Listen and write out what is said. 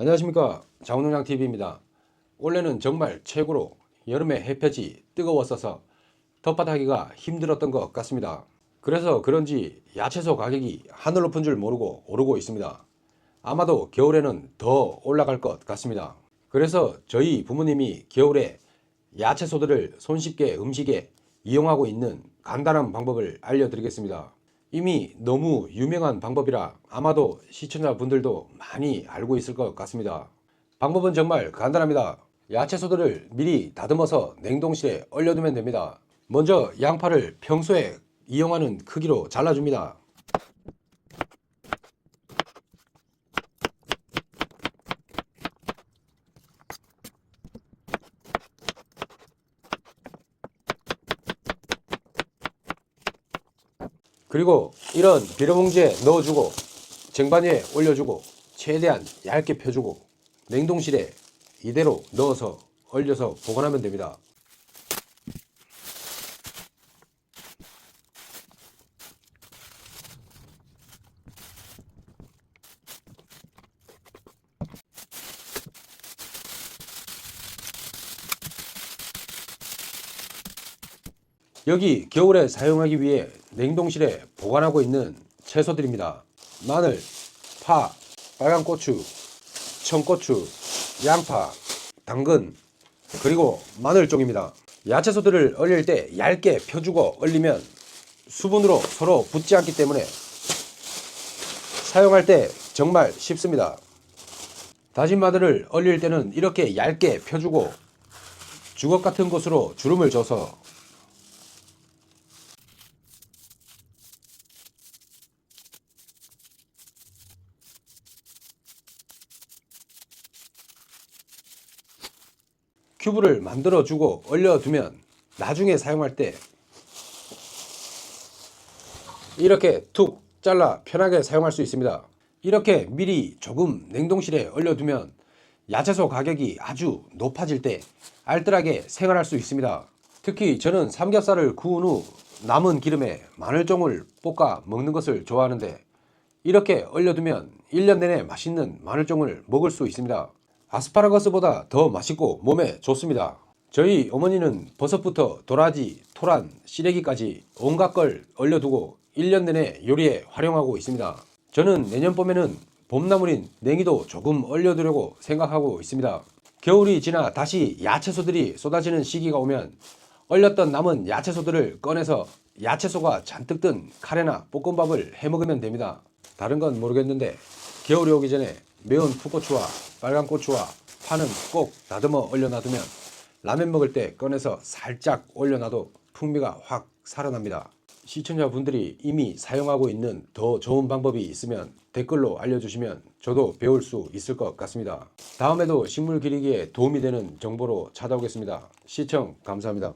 안녕하십니까. 장훈농장TV입니다. 올해는 정말 최고로 여름에 햇볕이 뜨거웠어서 텃밭하기가 힘들었던 것 같습니다. 그래서 그런지 야채소 가격이 하늘 높은 줄 모르고 오르고 있습니다. 아마도 겨울에는 더 올라갈 것 같습니다. 그래서 저희 부모님이 겨울에 야채소들을 손쉽게 음식에 이용하고 있는 간단한 방법을 알려드리겠습니다. 이미 너무 유명한 방법이라 아마도 시청자분들도 많이 알고 있을 것 같습니다. 방법은 정말 간단합니다. 야채 소들을 미리 다듬어서 냉동실에 얼려두면 됩니다. 먼저 양파를 평소에 이용하는 크기로 잘라줍니다. 그리고 이런 비료봉지에 넣어주고 쟁반 위에 올려주고 최대한 얇게 펴주고 냉동실에 이대로 넣어서 얼려서 보관하면 됩니다. 여기 겨울에 사용하기 위해 냉동실에 보관하고 있는 채소들입니다. 마늘, 파, 빨간 고추, 청고추, 양파, 당근, 그리고 마늘종입니다. 야채소들을 얼릴 때 얇게 펴주고 얼리면 수분으로 서로 붙지 않기 때문에 사용할 때 정말 쉽습니다. 다진 마늘을 얼릴 때는 이렇게 얇게 펴주고 주걱 같은 곳으로 주름을 줘서 큐브를 만들어 주고 얼려두면 나중에 사용할 때 이렇게 툭 잘라 편하게 사용할 수 있습니다. 이렇게 미리 조금 냉동실에 얼려두면 야채소 가격이 아주 높아질 때 알뜰하게 생활할 수 있습니다. 특히 저는 삼겹살을 구운 후 남은 기름에 마늘종을 볶아 먹는 것을 좋아하는데 이렇게 얼려두면 1년 내내 맛있는 마늘종을 먹을 수 있습니다. 아스파라거스보다 더 맛있고 몸에 좋습니다. 저희 어머니는 버섯부터 도라지, 토란, 시래기까지 온갖 걸 얼려두고 1년 내내 요리에 활용하고 있습니다. 저는 내년 봄에는 봄나물인 냉이도 조금 얼려두려고 생각하고 있습니다. 겨울이 지나 다시 야채소들이 쏟아지는 시기가 오면 얼렸던 남은 야채소들을 꺼내서 야채소가 잔뜩 든 카레나 볶음밥을 해 먹으면 됩니다. 다른 건 모르겠는데 겨울이 오기 전에 매운 풋고추와 빨간 고추와 파는 꼭 다듬어 얼려놔두면 라면 먹을 때 꺼내서 살짝 올려놔도 풍미가 확 살아납니다. 시청자분들이 이미 사용하고 있는 더 좋은 방법이 있으면 댓글로 알려주시면 저도 배울 수 있을 것 같습니다. 다음에도 식물 기르기에 도움이 되는 정보로 찾아오겠습니다. 시청 감사합니다.